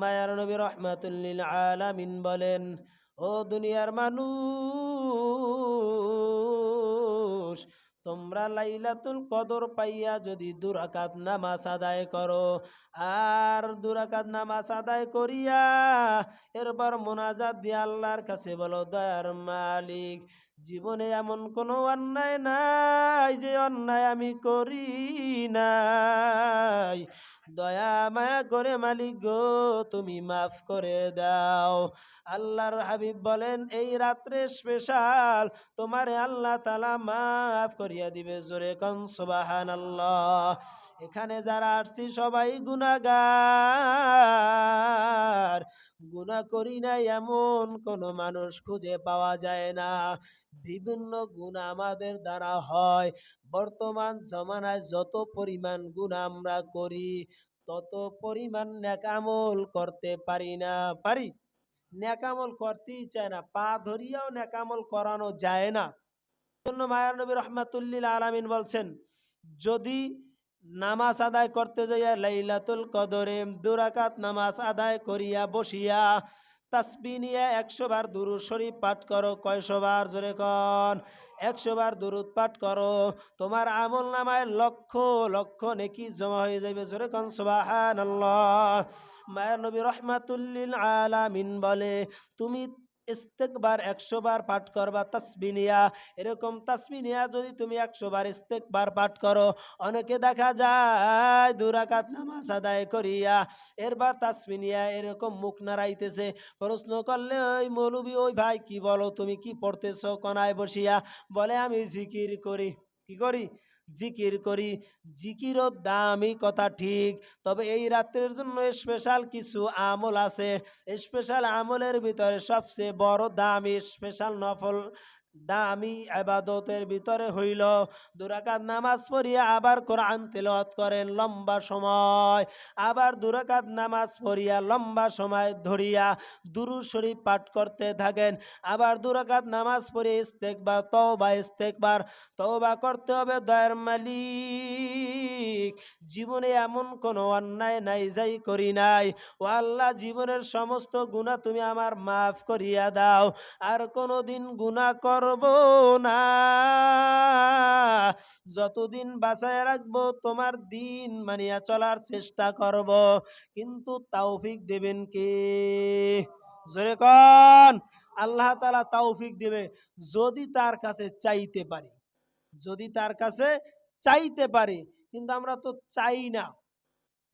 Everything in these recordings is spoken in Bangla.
মায়ার নবী রহমাতুল্লিল আলামিন বলেন, ও দুনিয়ার মানুষ, তোমরা লাইলাতুল কদর পাইয়া যদি দুরাকাত নামাজ আদায় করো, আর দুরাকাত নামাজ আদায় করিয়া এরপর মোনাজাত দিয়ে আল্লাহর কাছে বলো, দয়ার মালিক, জীবনে এমন কোনো অন্যায় নাই যে অন্যায় আমি করি নাই। দয়া মায়া করে মালিক গো, তুমি মাফ করে দাও। আল্লাহর হাবিব বলেন, এই রাত্রে স্পেশাল তোমারে আল্লাহ তালা মাফ করিয়া দিবে জোরে কন আল্লাহ এখানে যারা আসছি, সবাই গুনাগার। গুনাহ করি নাই এমন কোনো মানুষ খুঁজে পাওয়া যায় না। বিভিন্ন গুণ আমাদের দ্বারা হয়। বর্তমান জমানায় যত পরিমাণ গুণ আমরা করি, তত পরিমাণ ন্যাকামল করতে পারি না। পারি? ন্যাকামল করতেই চায় না, পা ধরিয়াও ন্যাকামল করানো যায় না। জন্য মায়ার নবী রহমাতুল্লিল আলামিন বলছেন, যদি নামাজ আদায় করতে যাইয়া লাইলাতুল কদরে দুরাকাত নামাজ আদায় করিয়া বসিয়া তাসবি নিয়ে একশো বার দুরুদ শরীফ পাঠ করো, কয়শো বার? জোরে কন। একশো বার দুরুদ পাঠ করো। তোমার আমল নামায় লক্ষ লক্ষ নেকি জমা হয়ে যাবে জোরে কন সুবাহান মায়ের নবী রহমাতুল্লিল আলামিন বলে, তুমি ইস্তেকবার একশো বার পাঠ করবা তাসবিনিয়া এরকম তাসবিনিয়া যদি তুমি একশো বার ইস্তেকবার পাঠ করো, অনেকে দেখা যায় দুরাকাত নামাজ আদায় করিয়া এরবার তাসবিনিয়া এরকম মুখ নাড়াইতেছে। প্রশ্ন করলে, ওই মৌলবি, ওই ভাই কি বলো? তুমি কি পড়তেছো? কনায় বসিয়া বলে, আমি জিকির করি। কি করি? জিকির করি। জিকিরও দামি কথা ঠিক, তবে এই রাত্রের জন্য স্পেশাল কিছু আমল আছে। স্পেশাল আমলের ভিতরে সবচেয়ে বড় দামি স্পেশাল নফল দামি আবাদতের ভিতরে হইল। দুরাকাত নামাজ পড়িয়া আবার কোরআন তেলাওয়াত করেন লম্বা সময়। আবার দুরাকাত নামাজ পড়িয়া লম্বা সময় ধরিয়া দুরু শরীফ পাঠ করতে থাকেন। আবার দুরাকাত নামাজ পড়ে ইস্তেকবার, তওবা ইস্তেকবার। তওবা করতে হবে দয়ার মালিক। জীবনে এমন কোনো অন্যায় নাই, যাই করি নাই। ও আল্লাহ, জীবনের সমস্ত গুণা তুমি আমার মাফ করিয়া দাও। আর কোনো দিন গুণা করব না। যতদিন বাঁচায় রাখব, তোমার দিন মানিয়া চলার চেষ্টা করব। কিন্তু তাওফিক দেবেন কে? জোরে কন। আল্লাহ তালা তৌফিক দেবে যদি তার কাছে চাইতে পারি। যদি তার কাছে চাইতে পারি, কিন্তু আমরা তো চাই না।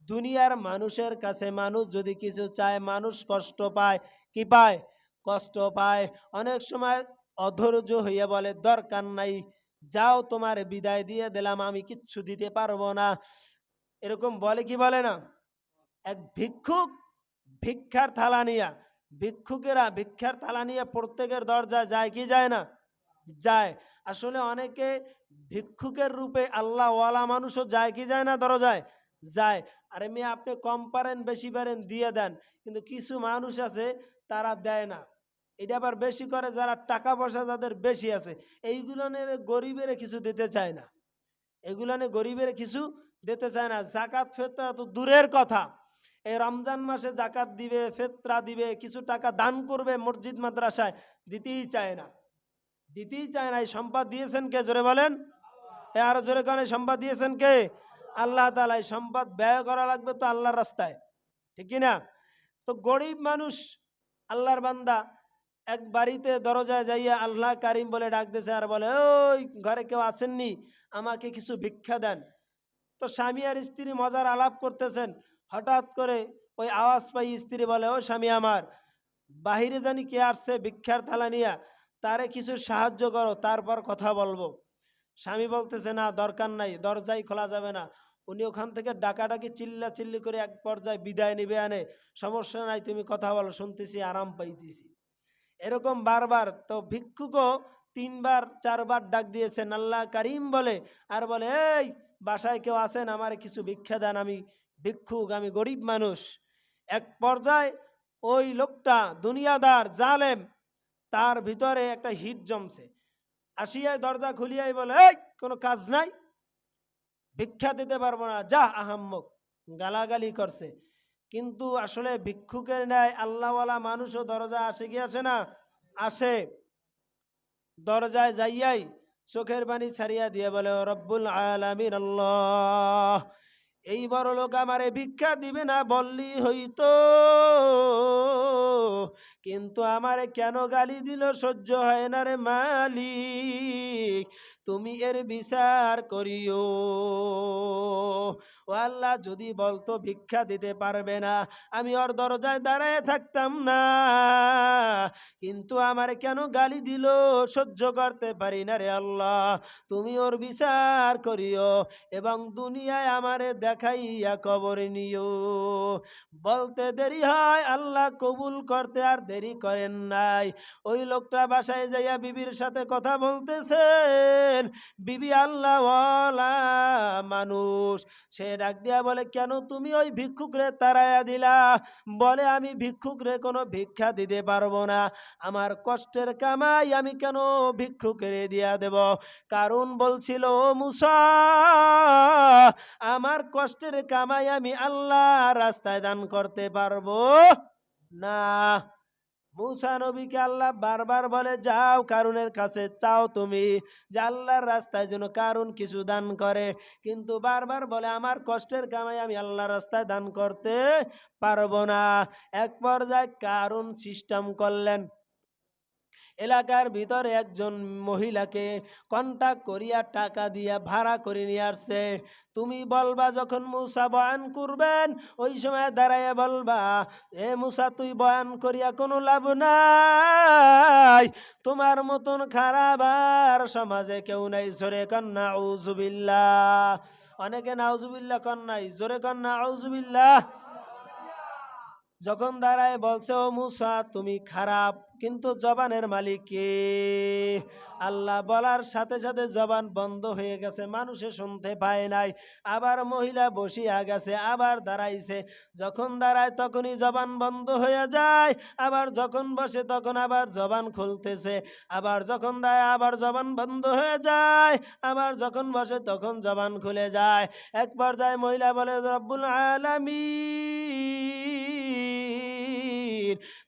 দুনিয়ার মানুষের কাছে মানুষ যদি কিছু চায়, মানুষ কষ্ট পায়, কি পায়? কষ্ট পায়। অনেক সময় অধৈর্য হইয়া বলে, দরকার নাই, যাও তোমার বিদায় দিয়ে দিলাম, আমি কিচ্ছু দিতে পারব না। এরকম বলে কি বলে না? এক ভিক্ষুক ভিক্ষার থালা নিয়া, ভিক্ষুকেরা ভিক্ষার থালা নিয়ে প্রত্যেকের দরজায় যায়, কি যায় না? যায়। আসলে অনেকে ভিক্ষুকের রূপে আল্লাহ ওয়ালা মানুষও যায়, কি যায় না দরজায়? যায়। আরে মেয়ে, আপনি কম পারেন, বেশি পারেন, দিয়ে দেন। কিন্তু কিছু মানুষ আছে, তারা দেয় না। এটা আবার বেশি করে যারা টাকা পয়সা যাদের বেশি আছে, এইগুলো গরিবের কিছু দিতে চায় না। এগুলো গরিবের কিছু দিতে চায় না। জাকাত ফেতরা তো দূরের কথা। এই রমজান মাসে জাকাত দিবে, ফেতরা দিবে, কিছু টাকা দান করবে মসজিদ, মাদ্রাসায়, দিতেই চায় না। দিতেই চায় না। এই সম্পদ দিয়েছেন কে? জোরে বলেন। এ আরও জোরে কানে সম্পদ দিয়েছেন কে? আল্লাহ তালা এই সম্পদ ব্যয় করা লাগবে তো আল্লাহর রাস্তায়। ঠিক না? তো গরিব মানুষ আল্লাহর বান্দা এক বাড়িতে দরজায় যাইয়া আল্লাহ কারিম বলে ডাক দিয়েছে আর বলে, ওই ঘরে কেউ আসেননি আমাকে কিছু ভিক্ষা দেন। তো স্বামী আর স্ত্রী মজার আলাপ করতেছেন। হঠাৎ করে ওই আওয়াজ পাই স্ত্রী বলে, ও স্বামী আমার, বাহিরে জানি কে আসছে ভিক্ষার থালা নিয়া, তারে কিছু সাহায্য করো, তারপর কথা বলব। স্বামী বলতেছে, না, দরকার নাই, দরজাই খোলা যাবে না। উনি ওখান থেকে ডাকাডাকি চিল্লা চিল্লি করে এক পর্যায়ে বিদায় নিবে আনে। সমস্যা নাই, তুমি কথা বলো, শুনতেছি, আরাম পাইতেছি। এরকম বারবার, তো ভিক্ষুকও তিনবার, চারবার ডাক দিয়েছেন, আল্লাহ কারিম বলে, আর বলে, এই, বাসায় কেউ আসেন আমার কিছু ভিক্ষা দেন, আমি ভিক্ষুক, আমি গরিব মানুষ। এক পর্যায়ে ওই লোকটা, দুনিয়াদার, জালেম, তার ভিতরে একটা হিট জমছে। আসিয়াই দরজা খুলিয়াই বলে, এই, কোনো কাজ নাই, ভিক্ষা দিতে পারব না, যা আহাম্মক। গালাগালি করছে। কিন্তু আসলে ভিক্ষুকের ন্যায় আল্লাহওয়ালা মানুষও দরজা আসে কি আসে না? আসে। দরজায় যাইয়াই চোখের পানি ছাড়িয়া দিয়ে বলে, "ও রব্বুল আলামিন আল্লাহ, এই বড় লোক আমারে ভিক্ষা দিবে না বললি হইতো কিন্তু আমারে কেন গালি দিল? সহ্য হয় না রে মালিক, তুমি এর বিচার করিও। ও আল্লাহ যদি বলতো ভিক্ষা দিতে পারবে না, আমি ওর দরজায় দাঁড়ায় থাকতাম না। কিন্তু আমার কেন গালি দিল? সহ্য করতে পারি না রে আল্লাহ, তুমি ওর বিচার করিও এবং দুনিয়ায় আমারে দেখাইয়া কবর নিও। বলতে দেরি হয়, আল্লাহ কবুল করতে আর দেরি করেন নাই। ওই লোকটা বাসায় যাইয়া বিবির সাথে কথা বলতেছেন। বিবি আল্লাহ মানুষ, সে ডাক দিয়া বলে, কেন তুমি ওই ভিক্ষুকরে তাড়াইয়া দিলা? বলে, আমি ভিক্ষুকরে কোনো ভিক্ষা দিতে পারব না। আমার কষ্টের কামাই আমি কেন ভিক্ষুকের দিয়া দেব? কারণ বলছিল, "ও মুসা, আমার কষ্টের কামাই আমি আল্লাহ রাস্তায় দান করতে পারব না। মুসা নবীকে আল্লাহ বারবার বলে, যাও কারুনের কাছে, চাও তুমি যে আল্লাহর রাস্তায় যেন কারুন কিছু দান করে। কিন্তু বারবার বলে, আমার কষ্টের কামাই আমি আল্লাহর রাস্তায় দান করতে পারব না। এক পর্যায়ে কারুন সিস্টেম করলেন। এলাকার ভিতরে একজন মহিলাকে কন্টাক্ট করিয়া টাকা দিয়া ভাড়া করে নিয়ে আসছে। তুমি বলবা, যখন মুসা বয়ান করবেন, ওই সময় দাঁড়াইয়া বলবা, এ মুসা, তুই বয়ান করিয়া কোনো লাভ নাই। তোমার মতন খারাপ আর সমাজে কেউ নাই। জোরে কন্যা আউজুবিল্লা অনেকে নাউজুবিল্লা কন্যাই জোরে কন্যা আউজুবিল্লাহ যখন দাঁড়ায় বলছে, ও মুসা, তুমি খারাপ। কিন্তু জবানের মালিক কে? আল্লাহ বলার সাথে সাথে জবান বন্ধ হয়ে গেছে, মানুষে শুনতে পায় নাই। আবার মহিলা বসিয়া গেছে, আবার দাঁড়াইছে। যখন দাঁড়ায় তখনই জবান বন্ধ হয়ে যায়। আবার যখন বসে তখন আবার জবান খুলতেছে। আবার যখন দাঁড়ায় আবার জবান বন্ধ হয়ে যায়। আবার যখন বসে তখন জবান খুলে যায়। এক পর্যায়ে মহিলা বলে, রব্বুল আলামিন,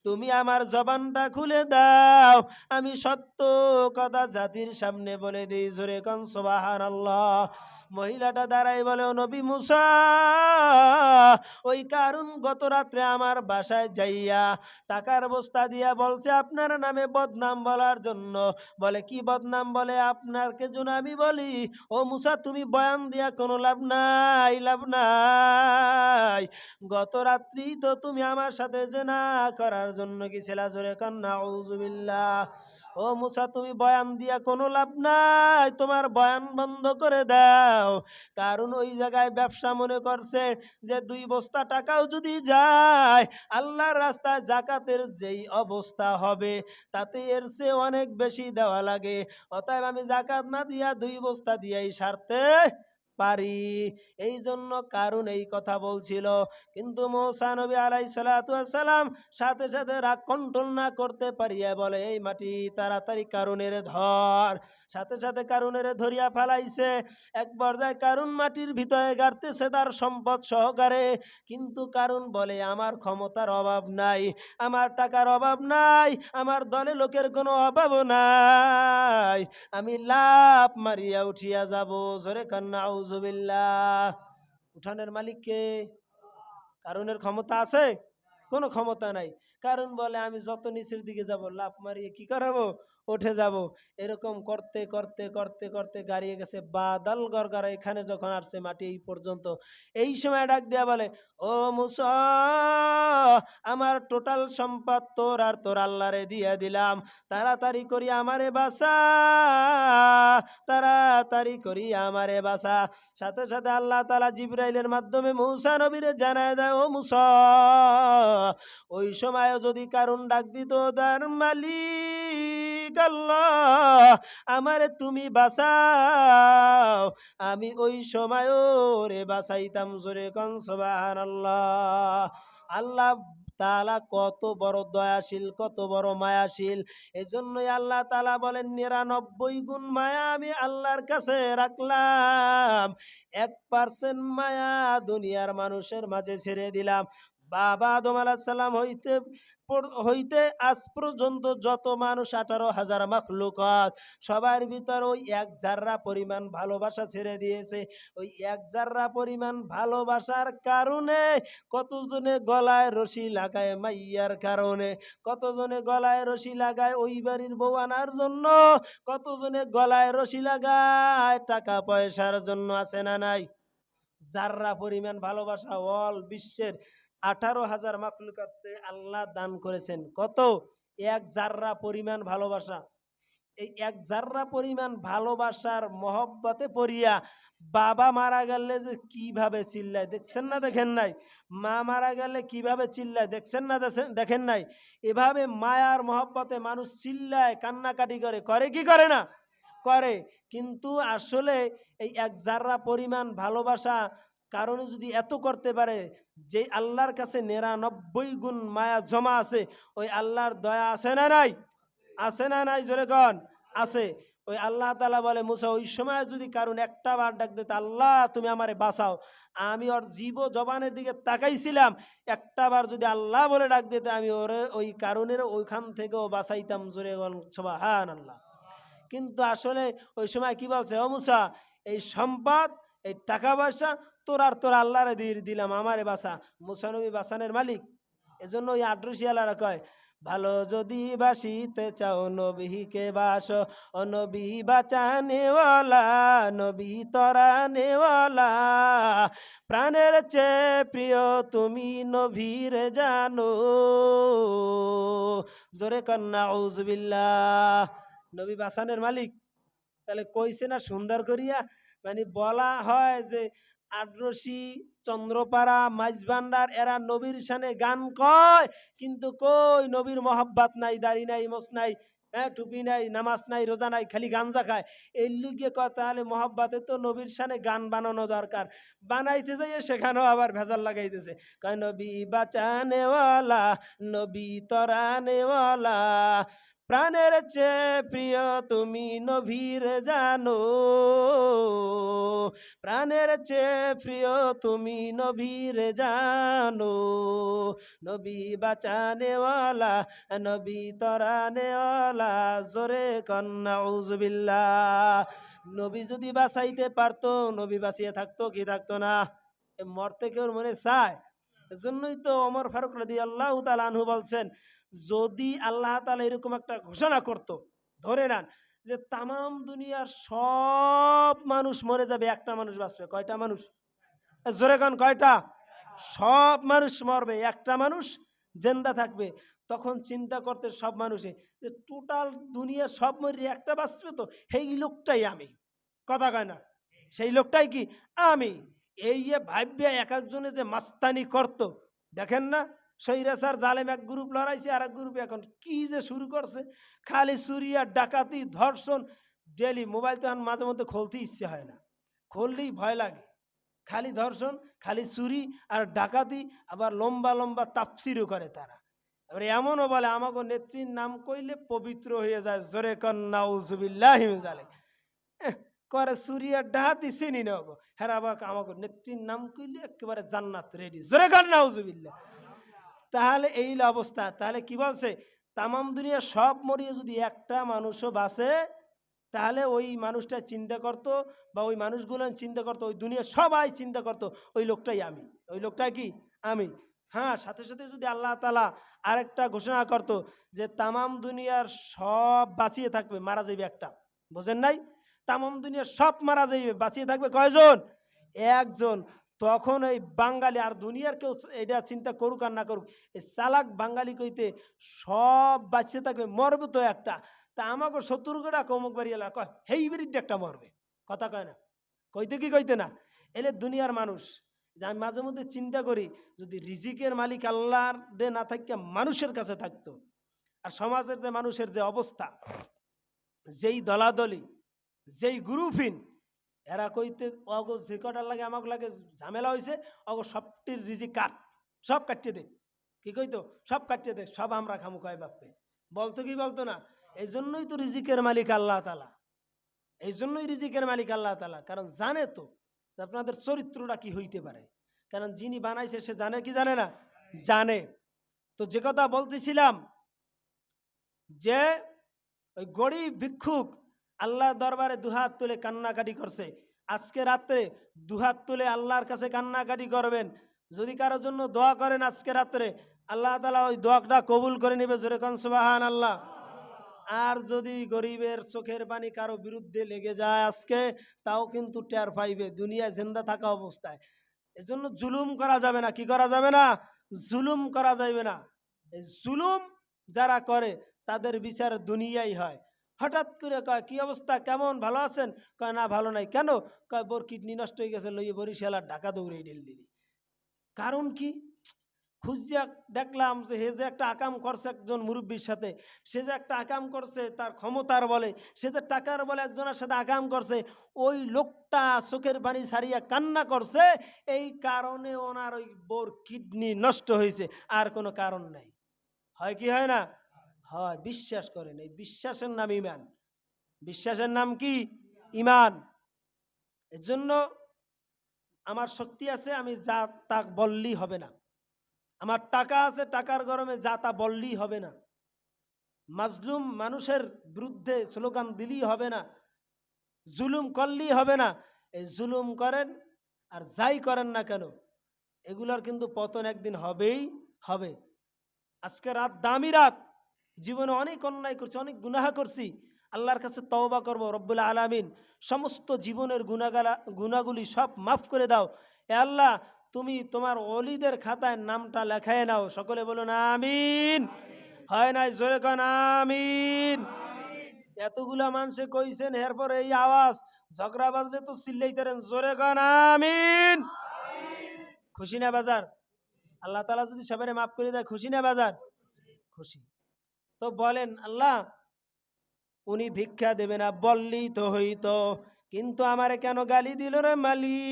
তুমি আমার জবানটা খুলে দাও। আমি সত্য কথা জাতির সামনে বলে দিই, জোরে কন সোবাহান মহিলাটা দাঁড়াই বলে, "ও নবী মুসা, ওই কারণ গত রাত্রে আমার বাসায় যাইয়া টাকার বস্তা দিয়া বলছে, আপনার নামে বদনাম বলার জন্য। বলে, কি বদনাম? বলে, আপনারকে জন্য আমি বলি, ও মুসা, তুমি বয়ান দিয়া কোনো লাভ নাই লাভ নাই। গত রাত্রি তো তুমি আমার সাথে জেনা করার জন্য গেছিলা, জোরে কান্না ও মুসা, তুমি বয়ান দিয়া কোনো লাভ নাই, তোমার বয়ান বন্ধ করে দাও। কারণ ওই জায়গায় ব্যবসা মনে করছে যে, দুই বস্তা টাকাও যদি যায়, আল্লাহর রাস্তায় জাকাতের যেই অবস্থা হবে, তাতে এর চেয়ে অনেক বেশি দেওয়া লাগে। অতএব আমি জাকাত না দিয়া দুই বস্তা দিয়াই সারতে পারি। এই জন্য কারণ এই কথা বলছিল। কিন্তু মৌসা নবী আলাই সালাম সাথে সাথে রাগ কন্ট্রোল না করতে পারিয়া বলে, এই মাটি তাড়াতাড়ি কারণের ধর। সাথে সাথে কারণের ধরিয়া ফেলাইছে। এক পর্যায়ে কারণ মাটির ভিতরে গাড়তেছে তার সম্পদ সহকারে। কিন্তু কারণ বলে, আমার ক্ষমতার অভাব নাই, আমার টাকার অভাব নাই, আমার দলে লোকের কোনো অভাবও নাই। আমি লাভ মারিয়া উঠিয়া যাব, জোরে কান্না আউজুবিল্লাহ উঠানের মালিককে কারণের ক্ষমতা আছে? কোনো ক্ষমতা নাই। কারণ বলে, আমি যত নিচের দিকে যাব লাভ মারিয়ে কি করাবো? উঠে যাব। এরকম করতে করতে করতে করতে গাড়িয়ে গেছে। বাদাল গড়গড়া এখানে যখন আসছে মাটি এই পর্যন্ত। এই সময় ডাক দেয়া বলে, ও মুসা, আমার টোটাল সম্পদ তোর আর তোর আল্লাহরে দিয়ে দিলাম। তাড়াতাড়ি করি আমারে বাসা তাড়াতাড়ি করি আমারে বাসা সাথে সাথে আল্লাহ তালা জিব্রাইলের মাধ্যমে মৌসা নবীরে জানায় দেয়, ও মুস, ওই সময় যদি কারণ ডাক দিত তার মালিক আমারে তুমি বাঁচাও। আমি ওই সময় রে বাঁচাইতাম জোরে কন আল্লাহ আল্লাহ তালা কত বড় দয়াশীল, কত বড় মায়াশীল। এজন্যই আল্লাহ তালা বলেন, নিরানব্বই গুণ মায়া আমি আল্লাহর কাছে রাখলাম। এক পার্সেন্ট মায়া দুনিয়ার মানুষের মাঝে ছেড়ে দিলাম। বাবা আদম আলাহিসাল্লাম হইতে পর- হইতে আজ পর্যন্ত যত মানুষ আঠারো হাজার মাখলুকাত, সবার ভিতর ওই এক জাররা পরিমাণ ভালোবাসা ছেড়ে দিয়েছে। ওই এক জাররা পরিমাণ ভালোবাসার কারণে কতজনে গলায় রশি লাগায় মাইয়ার কারণে, কতজনে গলায় রশি লাগায় ওই বাড়ির বউ আনার জন্য, কতজনে গলায় রশি লাগায় টাকা পয়সার জন্য আছে না নাই? জাররা পরিমাণ ভালোবাসা অল বিশ্বের আঠারো হাজার মাকলুকাতে আল্লাহ দান করেছেন। কত? এক জাররা পরিমাণ ভালোবাসা। এই এক জাররা পরিমাণ ভালোবাসার মহব্বতে পড়িয়া বাবা মারা গেলে যে কীভাবে চিল্লায়, দেখছেন না, দেখেন নাই? মা মারা গেলে কীভাবে চিল্লায়, দেখছেন না দেখেন- নাই? এভাবে মায়ার মহব্বতে মানুষ চিল্লায়, কান্নাকাটি করে। করে কি করে না? করে। কিন্তু আসলে এই এক জাররা পরিমাণ ভালোবাসা কারণে যদি এত করতে পারে, যে আল্লাহর কাছে নিরানব্বই গুণ মায়া জমা আছে, ওই আল্লাহর দয়া আছে না নাই? আছে না নাই জোরে কন? আছে। ওই আল্লাহ তালা বলে, মুসা, ওই সময় যদি কারণ একটা বার ডাক দিতে, আল্লাহ, তুমি আমারে বাঁচাও। আমি ওর জীব জবানের দিকে তাকাইছিলাম। একটা বার যদি আল্লাহ বলে ডাক দিতে, আমি ওরে ওই কারণের ওইখান থেকেও বাঁচাইতাম জোরে সবা হান আল্লাহ কিন্তু আসলে ওই সময় কি বলছে, ও মুসা, এই সম্পদ এই টাকা পয়সা তোর আর তোর আল্লাহরে দিয়ে দিলাম, আমারে বাসা মুসানবী বাসানের মালিক। এজন্য ওই আড্রসি আল্লাহরা কয়, ভালো যদি বাসিতে চাও নবীকে বাস, ও নবী বাঁচানেওয়ালা, নবী তরানেওয়ালা। প্রাণের চেয়ে প্রিয় তুমি নভীর জানো। জোরে কন্যা উজবিল্লাহ নবী বাসানের মালিক। তাহলে কইছে না সুন্দর করিয়া মানে বলা হয় যে আদ্রসি, চন্দ্রপাড়া, মাইজভান্ডার, এরা নবীর সানে গান কয়, কিন্তু কই নবীর মহাব্বাত নাই, দাড়ি নাই মোস নাই হ্যাঁ টুপি নাই, নামাজ নাই, রোজা নাই, খালি গাঞ্জা খায়। এই লিগে কয়, তাহলে মহাব্বাতে তো নবীর সানে গান বানানো দরকার। বানাইতে যাইয়ে সেখানেও আবার ভেজাল লাগাইতেছে। কয়, নবী বাঁচানেওয়ালা, নবী তরানেওয়ালা প্রাণের চেয়ে প্রিয় তুমি নভীর জানো। প্রাণের চেয়ে প্রিয় তুমি নভীর জানো। নবী বাঁচানেওয়ালা, নবী তরানেওয়ালা, জোরে কন্যা উজবিল্লা নবী যদি বাঁচাইতে পারতো, নবী বাঁচিয়ে থাকতো, কি থাকতো না? মরতে কেউ মনে চায়? এজন্যই তো অমর ফারুক রদি আল্লাহ তালা আনহু বলছেন যদি আল্লাহ তালা এরকম একটা ঘোষণা করত, ধরে নেন যে তামাম দুনিয়ার সব মানুষ মরে যাবে, একটা মানুষ বাঁচবে, কয়টা মানুষ? জোরে গান কয়টা? সব মানুষ মরবে, একটা মানুষ জেন্দা থাকবে। তখন চিন্তা করতে সব মানুষে যে টোটাল দুনিয়ার সব মরি, একটা বাঁচবে তো, সেই লোকটাই আমি। কথা কয় না? সেই লোকটাই কি? আমি। এই ভাববে এক একজনে যে মাস্তানি করত, দেখেন না? সৈরাসার জালেম এক গ্রুপ লড়াইছে আর এক গ্রুপ এখন কি যে শুরু করছে? খালি চুরিয়া ডাকাতি, ধর্ষণ ডেলি মোবাইল তো এখন মাঝে মধ্যে খুলতে ইচ্ছে হয় না। খুললেই ভয় লাগে। খালি ধর্ষণ, খালি চুরি আর ডাকাতি, আবার লম্বা লম্বা তাপসিরও করে তারা। এবার এমনও বলে আমাকে নেত্রীর নাম কইলে পবিত্র হয়ে যায়। জোরে কন্যা জালে করে সুরিয়া ডাহাতি চিনি না গো হ্যাঁ আবার আমাকে নেত্রীর নাম কইলে একেবারে জান্নাত রেডি। জোরে কন্যা উজুবিল্লাহ তাহলে এই অবস্থা। তাহলে কি বলছে? তামাম দুনিয়া সব মরিয়ে যদি একটা মানুষও বাঁচে, তাহলে ওই মানুষটা চিন্তা করতো বা ওই মানুষগুলো চিন্তা করতো, ওই দুনিয়া সবাই চিন্তা করতো, ওই লোকটাই আমি। ওই লোকটা কি? আমি। হ্যাঁ সাথে সাথে যদি আল্লাহ তালা আরেকটা ঘোষণা করতো যে তামাম দুনিয়ার সব বাঁচিয়ে থাকবে, মারা যাইবে একটা। বোঝেন নাই? তামাম দুনিয়ার সব মারা যাইবে, বাঁচিয়ে থাকবে কয়জন? একজন। তখন ওই বাঙালি আর দুনিয়ার কেউ এটা চিন্তা করুক আর না করুক, এই চালাক বাঙালি কইতে সব বাঁচিয়ে থাকবে, মরবে তো একটা। তা আমাকে সত্তর গোটা কমক বাড়ি এলা কয়, হেই বিরুদ্ধে একটা মরবে। কথা কয় না। কইতে কি কইতে না? এলে দুনিয়ার মানুষ, যে আমি মাঝে মধ্যে চিন্তা করি, যদি রিজিকের মালিক আল্লাহর ডে না থাকে মানুষের কাছে থাকতো, আর সমাজের যে মানুষের যে অবস্থা, যেই দলাদলি, যেই গ্রুপহীন এরা কইতে, অগো যে কটার লাগে আমাকে লাগে ঝামেলা হয়েছে অগো সবটির রিজিক কাট, সব কাটিয়ে দে। কি কইতো? সব কাটিয়ে দে, সব আমরা খামু, কয় বাপে বলতো কি বলতো না? এই জন্যই তো রিজিকের মালিক আল্লাহ তালা এই জন্যই রিজিকের মালিক আল্লাহ তালা কারণ জানে তো আপনাদের চরিত্রটা কি হইতে পারে। কারণ যিনি বানাইছে, সে জানে কি জানে না? জানে। তো যে কথা বলতেছিলাম যে ওই গরিব ভিক্ষুক আল্লাহ দরবারে দুহাত তুলে কান্নাকাটি করছে। আজকে রাত্রে দুহাত তুলে আল্লাহর কাছে কান্নাকাটি করবেন। যদি কারোর জন্য দোয়া করেন আজকে রাত্রে, আল্লাহ তালা ওই দোয়াটা কবুল করে নেবে জোরে কান সুবাহান আল্লাহ আর যদি গরিবের চোখের পানি কারও বিরুদ্ধে লেগে যায় আজকে, তাও কিন্তু টের পাইবে দুনিয়া জিন্দা থাকা অবস্থায়। এজন্য জুলুম করা যাবে না, কি করা যাবে না? জুলুম করা যাবে না। জুলুম যারা করে, তাদের বিচার দুনিয়াই হয়। হঠাৎ করে কয়, কি অবস্থা? কেমন? ভালো আছেন? কয়, না, ভালো নাই। কেন? কয়, বোর কিডনি নষ্ট হয়ে গেছে, লইয়ে বরিশাল আর ঢাকা দৌড়ে দিল্লি কারণ কি? খুঁজিয়া দেখলাম যে হে যে একটা আকাম করছে একজন মুরব্বীর সাথে, সে যে একটা আকাম করছে তার ক্ষমতার বলে, সে যে টাকার বলে একজনের সাথে আকাম করছে, ওই লোকটা চোখের পানি ছাড়িয়া কান্না করছে, এই কারণে ওনার ওই বোর কিডনি নষ্ট হয়েছে আর কোনো কারণ নাই। হয় কি হয় না? হয়, বিশ্বাস করেন, এই বিশ্বাসের নাম ইমান। বিশ্বাসের নাম কি? ইমান। এর জন্য আমার শক্তি আছে, আমি যা তা বললেই হবে না। আমার টাকা আছে, টাকার গরমে যা তা বললেই হবে না। মাজলুম মানুষের বিরুদ্ধে স্লোগান দিলেই হবে না। জুলুম করলেই হবে না। এই জুলুম করেন আর যাই করেন না কেন, এগুলোর কিন্তু পতন একদিন হবেই হবে। আজকে রাত দামি রাত। জীবনে অনেক অন্যায় করছি, অনেক গুনাহা করছি। আল্লাহর কাছে তওবা করব, রব্বুল আলামিন। সমস্ত জীবনের গুনাগালা গুনাগুলি সব মাফ করে দাও। এ আল্লাহ, তুমি তোমার অলিদের খাতায় নামটা লেখায় নাও। সকলে বলুন, আমিন। হয় নাই, জোরে কন, আমিন। এতগুলা মানুষে কইছেন, এরপর এই আওয়াজ। ঝগড়া বাজলে তো চিল্লাইতেন জোরে কন, আমিন। খুশি না বাজার? আল্লাহ তালা যদি সবাই মাফ করে দেয়, খুশি না বাজার? খুশি। তো বলেন, আল্লাহ, উনি ভিক্ষা দেবে না বললি তো হইতো। কিন্তু আমারে কেন গালি দিল রে মালিক?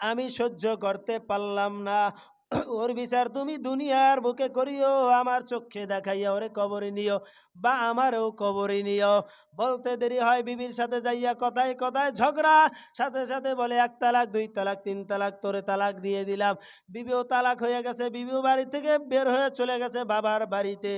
আমি সহ্য করতে পারলাম না। ওর বিচার তুমি দুনিয়ার বুকে করিও, আমার চোখে দেখাইয়া ওরে কবরে নিও বা আমারও কবরে নিও। বলতে দেরি হয় বিবির সাথে যাইয়া কথায় কথায় ঝগড়া, সাথে সাথে বলে এক তালাক, দুই তালাক, তিন তালাক, তোরে তালাক দিয়ে দিলাম। বিবিও তালাক হয়ে গেছে, বিবিও বাড়ি থেকে বের হয়ে চলে গেছে বাবার বাড়িতে।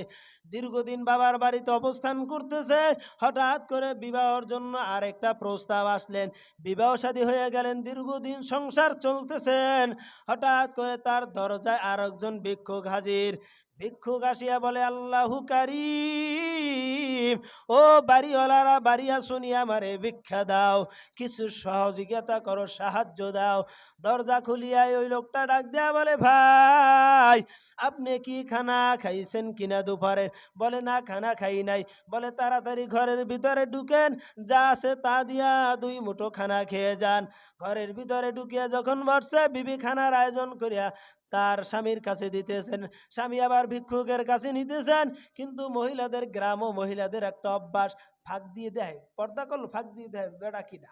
দীর্ঘদিন বাবার বাড়িতে অবস্থান করতেছে, হঠাৎ করে বিবাহর জন্য আরেকটা প্রস্তাব আসলেন। বিবাহ শাদী হয়ে গেলেন, দীর্ঘদিন সংসার চলতেছেন, হঠাৎ করে তার দরজায় আর একজন ভিক্ষুক হাজির। ভিক্ষুক আসিয়া বলে, আল্লাহু কারিম, ও বাড়িওয়ালারা, বাড়িয়া শুনিয়া আমারে ভিক্ষা দাও, কিছু সহযোগিতা করো, সাহায্য দাও। দরজা খুলিয়া ওই লোকটা ডাক দেয়া বলে, ভাই, আপনি কি খানা খাইছেন কিনা দুপুরে? বলে, না, খানা খাই নাই। বলে, তাড়াতাড়ি ঘরের ভিতরে ঢুকেন, যা আছে তা দিয়া দুই মুঠো খানা খেয়ে যান। ঘরের ভিতরে ঢুকিয়া যখন বসছে বিবি খানার আয়োজন করিয়া তার স্বামীর কাছে দিতেছেন। স্বামী আবার ভিক্ষুকের কাছে নিতেছেন। কিন্তু মহিলাদের গ্রাম ও মহিলাদের একটা অভ্যাস, ফাঁক দিয়ে দেয়। পর্দা করল, ফাঁক দিয়ে দেয়। বেটা কি না?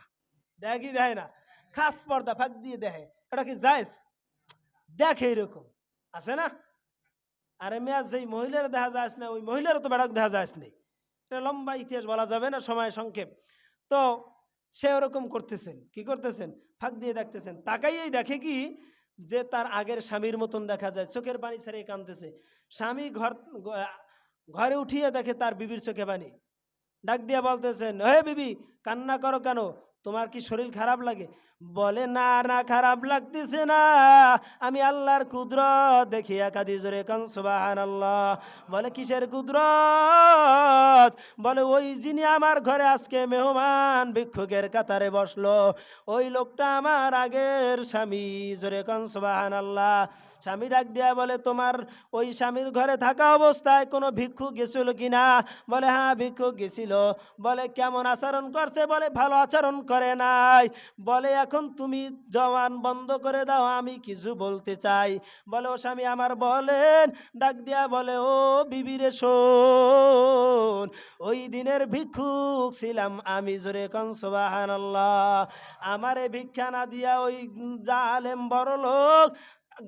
দেয় কি দেয় না? খাস পর্দা, ফাঁক দিয়ে দেয়। এটা কি যায়স দেখে এরকম আছে না? আরে মেয়াজ যেই মহিলার দেখা যাস না, ওই মহিলারও তো বেড়াক দেখা যাস নেই। এটা লম্বা ইতিহাস বলা যাবে না, সময় সংক্ষেপ। তো সে ওরকম করতেছেন। কি করতেছেন? ফাঁক দিয়ে দেখতেছেন। তাকাইয়েই দেখে কি যে তার আগের স্বামীর মতন দেখা যায়, চোখের পানি ছেড়ে কাঁদতেছে। স্বামী ঘর ঘরে উঠিয়ে দেখে তার বিবির চোখে পানি। ডাক দিয়া বলতেছেন, হে বিবি, কান্না করো কেন? তোমার কি শরীর খারাপ লাগে? বলে, না না, খারাপ লাগতেছে না। আমি আল্লাহর কুদরত দেখি একাদি জোরে আল্লাহ বলে, কিসের কুদরত? বলে, ওই যিনি আমার ঘরে আজকে মেহমান ভিক্ষুকের কাতারে বসল, ওই লোকটা আমার আগের স্বামী। জোরে কান আল্লাহ স্বামী ডাক দিয়া বলে, তোমার ওই স্বামীর ঘরে থাকা অবস্থায় কোনো ভিক্ষু গেছিল কিনা বলে হ্যাঁ ভিক্ষু গেছিল। বলে, কেমন আচরণ করছে? বলে, ভালো আচরণ করে। নাই। বলে, এখন তুমি জওয়ান বন্ধ করে দাও, আমি কিছু বলতে চাই। বলে, ও স্বামী আমার বলেন। ডাক দিয়া বলে, ও বিবিরে শোন, ওই দিনের ভিক্ষুক ছিলাম আমি জোরে কনসবাহান আল্লাহ আমারে ভিক্ষা না দিয়া ওই জালেম বড় লোক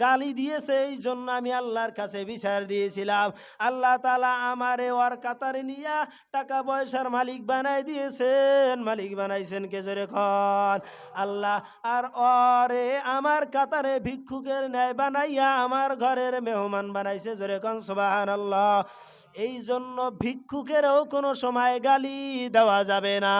গালি দিয়েছে এই জন্য আমি আল্লাহর কাছে বিচার দিয়েছিলাম। আল্লাহ তালা আমারে ওর কাতারে নিয়া টাকা পয়সার মালিক বানাই দিয়েছেন। মালিক বানাইছেন কে জোরে খন আল্লাহ, আর অরে আমার কাতারে ভিক্ষুকের ন্যায় বানাইয়া আমার ঘরের মেহমান বানাইছে জোরে খন সুবাহান আল্লাহ এই জন্য ভিক্ষুকেরও কোনো সময় গালি দেওয়া যাবে না।